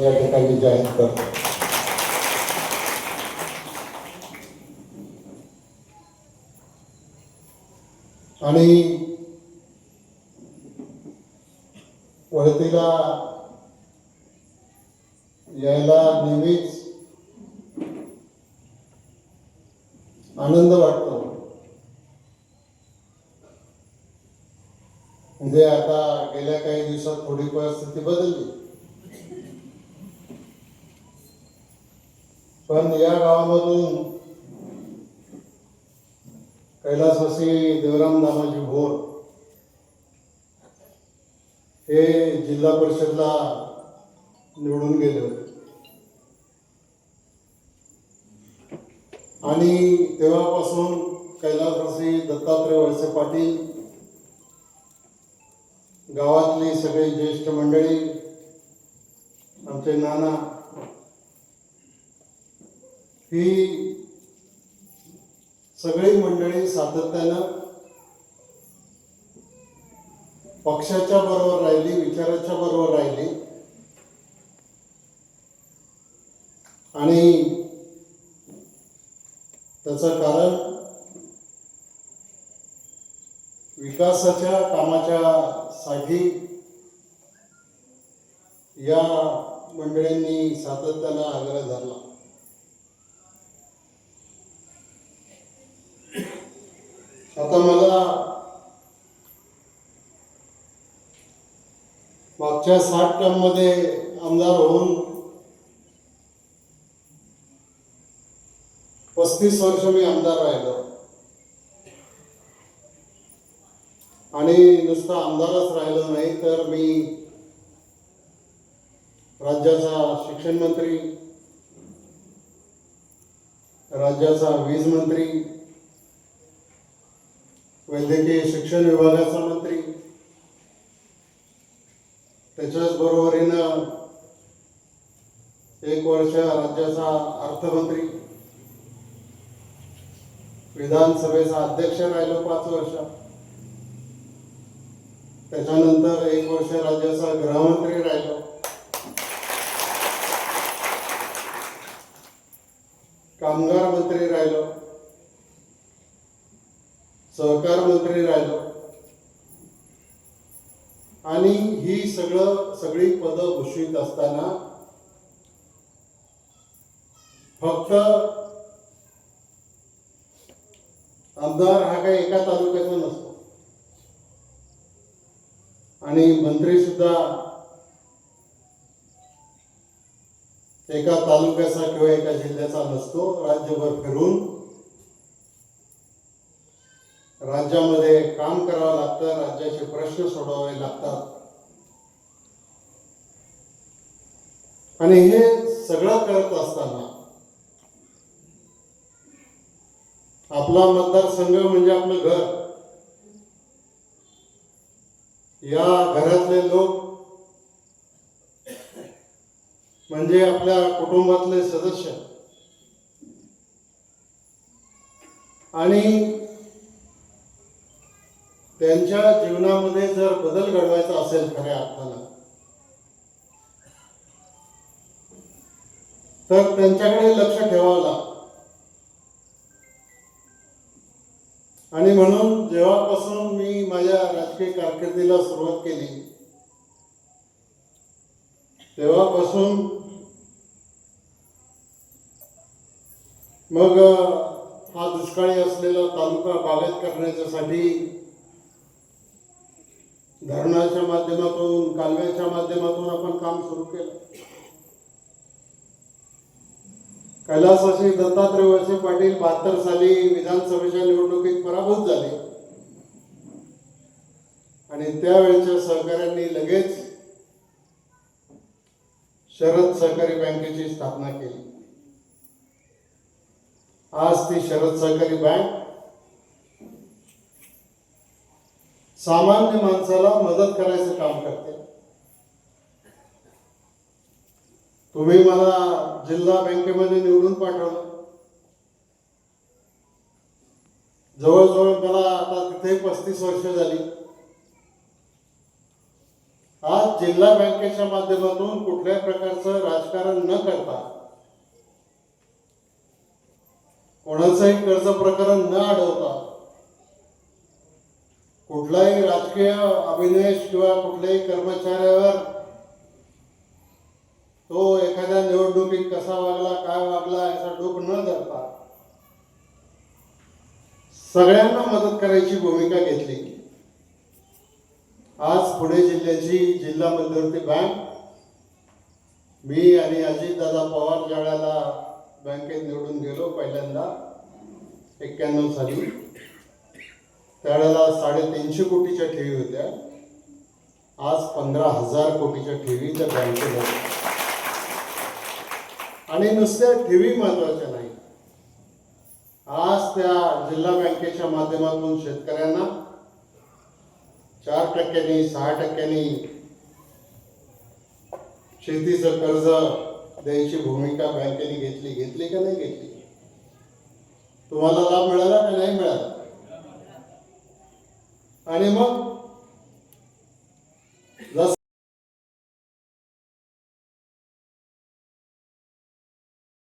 या ठिकाणी जाहीर करतो. आणि वळतीला यायला नेहमीच आनंद वाटतो. म्हणजे आता गेल्या काही दिवसात थोडी परिस्थिती बदलली. पण या गावामधून कैलासवासी देवराम दामाजी भोर हे जिल्हा परिषदला निवडून गेले होते. आणि तेव्हापासून कैलासवासी दत्तात्रय वळसे पाटील गावातली सगळी ज्येष्ठ मंडळी आमचे नाना ही सगळी मंडळी सातत्यानं पक्षाच्या बरोबर राहिली विचाराच्या बरोबर राहिली. आणि त्याचं कारण विकासाच्या कामाच्या साठी या मंडळींनी सातत्यानं आग्रह धरला. आता मला मागच्या साठ टर्ममध्ये आमदार होऊन पस्तीस वर्ष मी आमदार राहिलो. आणि नुसतं आमदारच राहिलो नाही तर मी राज्याचा शिक्षण मंत्री राज्याचा वीज मंत्री वैद्यकीय शिक्षण विभागाचा मंत्री. त्याच्याच बरोबरीनं एक वर्ष राज्याचा अर्थमंत्री. विधानसभेचा अध्यक्ष राहिलो पाच वर्ष. त्याच्यानंतर एक वर्ष राज्याचा गृहमंत्री राहिलो. कामगार मंत्री राहिलो. सहकार मंत्री राहिलो. आणि ही सगळं सगळी पदं घोषित असताना फक्त आमदार हा काही एका तालुक्याचा नसतो. आणि मंत्री सुद्धा एका तालुक्याचा किंवा एका जिल्ह्याचा नसतो राज्यभर फिरून राज्यामध्ये काम करावं लागतं राज्याचे प्रश्न सोडवावे लागतात. आणि हे सगळं करत असताना आपला मतदारसंघ म्हणजे आपलं घर. या घरातले लोक म्हणजे आपल्या कुटुंबातले सदस्य. आणि त्यांच्या जीवनामध्ये जर बदल घडवायचा असेल खऱ्या अर्थानं तर त्यांच्याकडे लक्ष ठेवावं लागतं. आणि म्हणून जेव्हापासून मी माझ्या राजकीय कारकिर्दीला सुरुवात केली तेव्हापासून मग हा दुष्काळी असलेला तालुका बागायत करण्याच्यासाठी धरणाच्या माध्यमातून कालव्याच्या माध्यमातून आपण काम सुरू केलं. कैलासवासी दत्तात्रय वळसे पाटील बहात्तर साली विधानसभेच्या निवडणुकीत पराभूत झाले. आणि त्यावेळच्या सहकाऱ्यांनी लगेच शरद सहकारी बँकेची स्थापना केली. आज ती शरद सहकारी बँक सामान्य माणसाला मदत करायचं काम करते. तुम्ही मला जिल्हा बँकेमध्ये निवडून पाठवलं. जवळजवळ मला आता तिथे पस्तीस वर्ष झाली. आज जिल्हा बँकेच्या माध्यमातून कुठल्याही प्रकारचं राजकारण न करता कोणाचंही कर्ज प्रकरण न अडवता कुठलाही राजकीय अभिनिवेश किंवा कुठल्याही कर्मचाऱ्यावर तो एखाद्या निवडणुकीत कसा वागला काय वागला याचा डोक न धरता सगळ्यांना मदत करायची भूमिका घेतली. आज पुणे जिल्ह्याची जिल्हा मध्यवर्ती बँक मी आणि अजितदादा पवार ज्या वेळेला बँकेत निवडून गेलो पहिल्यांदा एक्क्याण्णव साली त्यावेळेला साडेतीनशे कोटीच्या ठेवी होत्या. आज पंधरा हजार कोटीच्या ठेवी त्या बँकेत आणि नुसत्या ठेवी महत्त्वाच्या नाही. आज त्या जिल्हा बँकेच्या माध्यमातून शेतकऱ्यांना चार टक्क्यांनी सहा टक्क्यांनी शेतीचं कर्ज द्यायची भूमिका बँकेने घेतली घेतली का नाही घेतली? तुम्हाला लाभ मिळाला? का